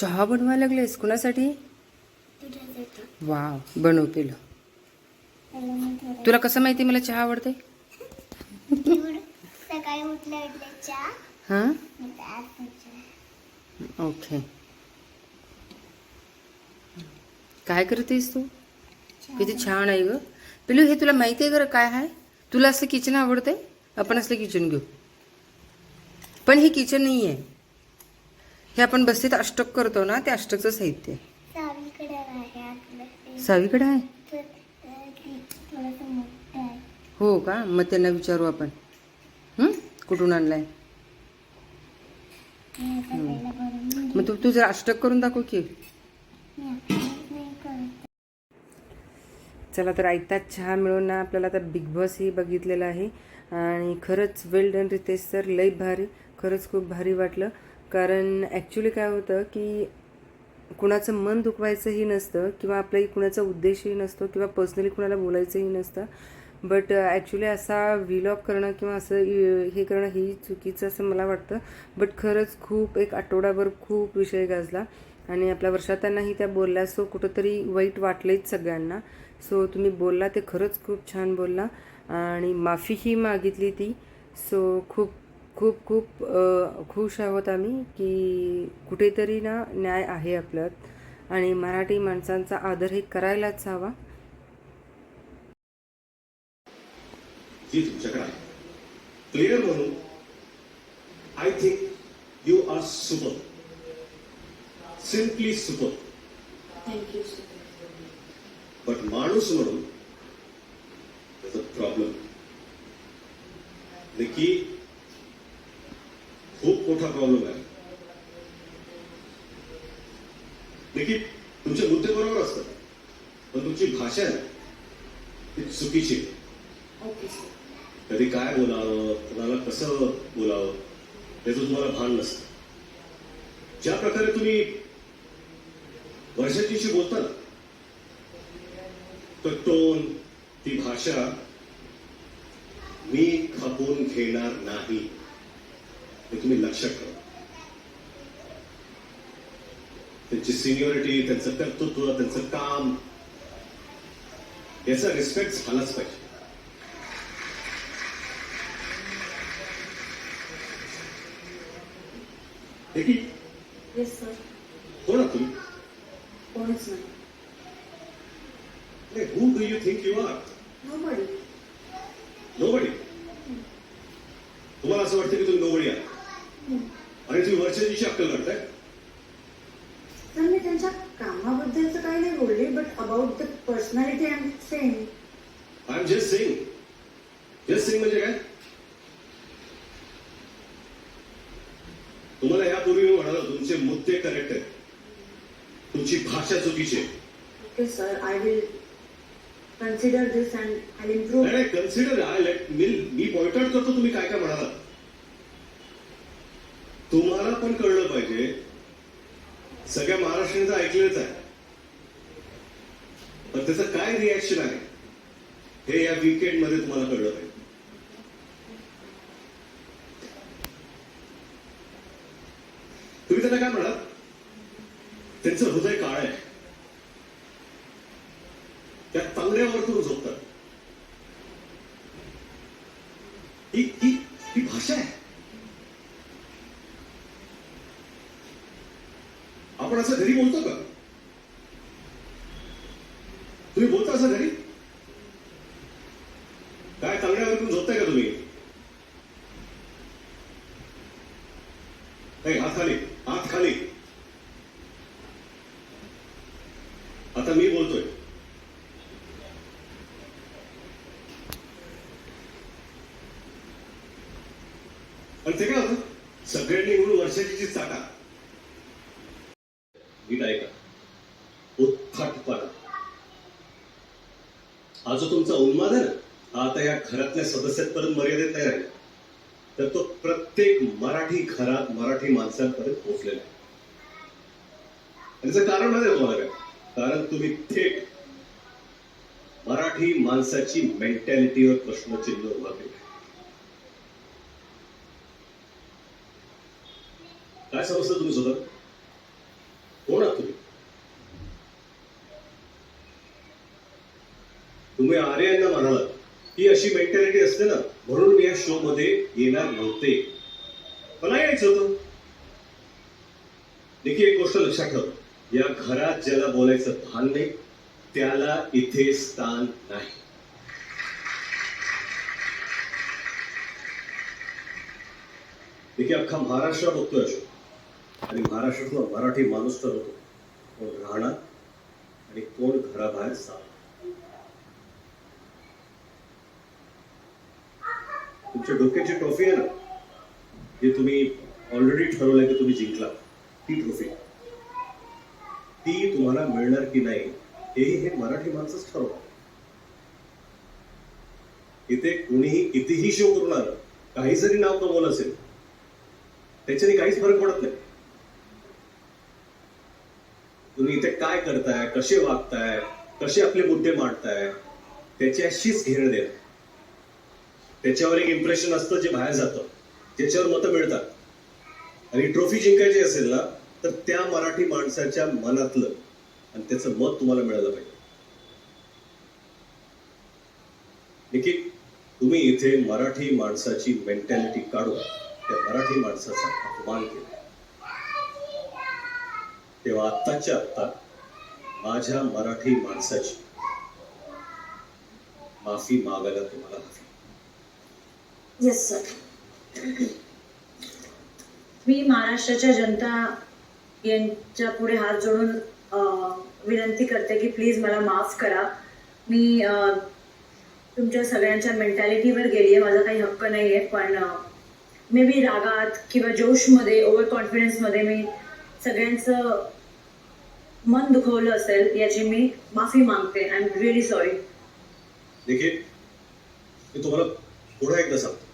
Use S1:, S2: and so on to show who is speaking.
S1: चहा बनवायला लागलेस? कुणासाठी? वाव बनव केलं तुला कसं माहिती मला चहा आवडते हां? ओके. काय करतेस तू? किती छान आहे ग. पिलू हे तुला माहिती आहे खरं काय आहे? तुला असं किचन आवडते आपण असलं किचन घेऊ. पण हे किचन नाही आहे हे आपण बसतीत अष्टक करतो ना ते अष्टकचं साहित्य.
S2: सावीकडे आहे
S1: हो का? मग त्यांना विचारू आपण? कुठून आणलाय. मग तू तू जर अष्टक करून दाखव की. चला तर ऐकताच चहा मिळून ना आपल्याला आता बिग बॉस ही बघितलेलं आहे. आणि खरंच वेल डन रितेश सर लई भारी. खरंच खूप भारी वाटलं. कारण ॲक्च्युली काय होतं की कुणाचं मन दुखवायचंही नसतं किंवा आपलाही कुणाचा उद्देशही नसतो किंवा पर्सनली कुणाला बोलायचंही नसतं. बट ॲक्च्युली uh, असा व्हिलॉग करणं किंवा असं हे करणं ही चुकीचं असं मला वाटतं. बट खरंच खूप एक आठवडाभर खूप विषय गाजला. आणि आपल्या वर्षातांनाही त्या बोलल्या. सो कुठंतरी वाईट वाटलेच सगळ्यांना. सो तुम्ही बोलला ते खरंच खूप छान बोलला. आणि माफीही मागितली ती. सो खूप खूप खूप खुश आहोत आम्ही की कुठेतरी ना न्याय आहे आपल्यात आणि मराठी माणसांचा आदर हे करायलाच हवा.
S3: जी तुमच्याकडे आहे. प्लेयर म्हणून I think you are super simply super
S4: thank you
S3: but माणूस म्हणून प्रॉब्लेम नक्की खूप मोठा प्रॉब्लेम आहे. नक्की तुमचे मुद्दे बरोबर असतात. पण तुमची भाषा आहे ती चुकीची कधी काय बोलावं कुणाला कसं बोलावं त्याचं तुम्हाला भान नसतं. ज्या प्रकारे तुम्ही वर्षाचीशी बोलता ना तो टोन ती भाषा मी खपून घेणार नाही. हे तुम्ही लक्षात ठेवा. त्यांची सिनियरिटी त्यांचं कर्तृत्व त्यांचं काम याचा रिस्पेक्ट झालाच पाहिजे. कोण आहात तुम्ही?
S4: कोणीच नाही.
S3: Who do you think you are
S4: nobody
S3: nobody तुम्हाला असं वाटतं की तुम्ही नोबडी आहात? आणि तुम्ही वर्षाची अक्कल करताय
S4: तर मी त्यांच्या कामाबद्दलचं काही नाही बोलली but about the personality I am same
S3: I am just sing just sing म्हणजे काय? तुम्हाला यापूर्वी मी म्हणालो तुमचे मुद्दे करेक्ट आहेत. तुमची भाषा चुकीची आहे.
S4: Okay sir I will consider this and I improve
S3: नाही नाही consider I let me me point out करतो तुम्ही काय काय म्हणालात? तुम्हाला पण कळलं पाहिजे. सगळ्या महाराष्ट्रांचं ऐकलंच आहे. पण त्याचं काय रिॲक्शन आहे हे या वीकेंडमध्ये तुम्हाला कळलं पाहिजे. तुम्ही त्यांना काय म्हणाल त्यांचं हृदय काळ आहे. त्या तांगड्यावर करून झोपतात ही ही ही भाषा आहे आपण असं घरी बोलतो का तुम्ही बोलता असं घरी? काय तांगड्यावर करून झोपताय का तुम्ही? हात खाली हात खाली. आता मी बोलतोय. आणि ते काय होतं? सगळ्यांनी म्हणून वर्षाची जी चाटा. गीत ऐका. हा जो तुमचा उन्माद आहे ना आता या घरातल्या सदस्यांपर्यंत मर्यादित तयार आहे. तर तो प्रत्येक मराठी घरात मराठी माणसांपर्यंत पोहोचलेला आहे. त्याचं कारण आहे तुम्हाला? काय कारण तुम्ही थेट मराठी माणसाची मेंटॅलिटीवर प्रश्नचिन्ह उभा केलं. काय समजतं तुम्ही स्वतः अशी मेंटॅलिटी असते ना म्हणून मी या शो मध्ये येणार नव्हते. मला यायचं होतं. देखील एक गोष्ट लक्षात ठेव. या घरात ज्याला बोलायचं भान नाही त्याला इथे स्थान नाही. देखील अख्खा महाराष्ट्र बघतोय शो आणि महाराष्ट्रातला मराठी माणूस तर होतो कोण राहणार आणि कोण घराबाहेर जाणार तुमच्या डोक्याची ट्रॉफी आहे ना जी तुम्ही ऑलरेडी ठरवलंय की तुम्ही जिंकला ती ट्रॉफी. ती तुम्हाला मिळणार की नाही हेही हे मराठी माणसंच ठरवतात. इथे कुणीही कितीही शो करून आलं काही जरी नाव कमवलं असेल त्याच्याने काहीच फरक पडत नाही. तुम्ही इथे काय करताय कसे वागताय कसे आपले मुद्दे मांडताय त्याच्याशीच घेणं देणं. त्याच्यावर एक इम्प्रेशन असतं जे बाहेर जातं. ज्याच्यावर मतं मिळतात. आणि ट्रॉफी जिंकायची असेल ना तर त्या मराठी माणसाच्या मनातलं आणि त्याचं मत तुम्हाला मिळालं पाहिजे. निखिल तुम्ही इथे मराठी माणसाची मेंटॅलिटी काढून त्या मराठी माणसाचा अपमान केला. तेव्हा आत्ताच्या आत्ता माझ्या मराठी माणसाची माफी मागायला तुम्हाला हवी.
S5: येस सर मी महाराष्ट्राच्या जनता यांच्या पुढे हात जोडून विनंती करते की प्लीज मला माफ करा. मी अं, तुमच्या सगळ्यांच्या मेंटॅलिटीवर गेली आहे माझा काही हक्क नाही आहे पण मे बी रागात किंवा जोशमध्ये ओव्हर कॉन्फिडन्समध्ये मी सगळ्यांचं मन दुखवलं असेल याची मी माफी मागते. आय एम रिअली सॉरी
S3: देखील मी तुम्हाला पुन्हा एकदा सांगतो.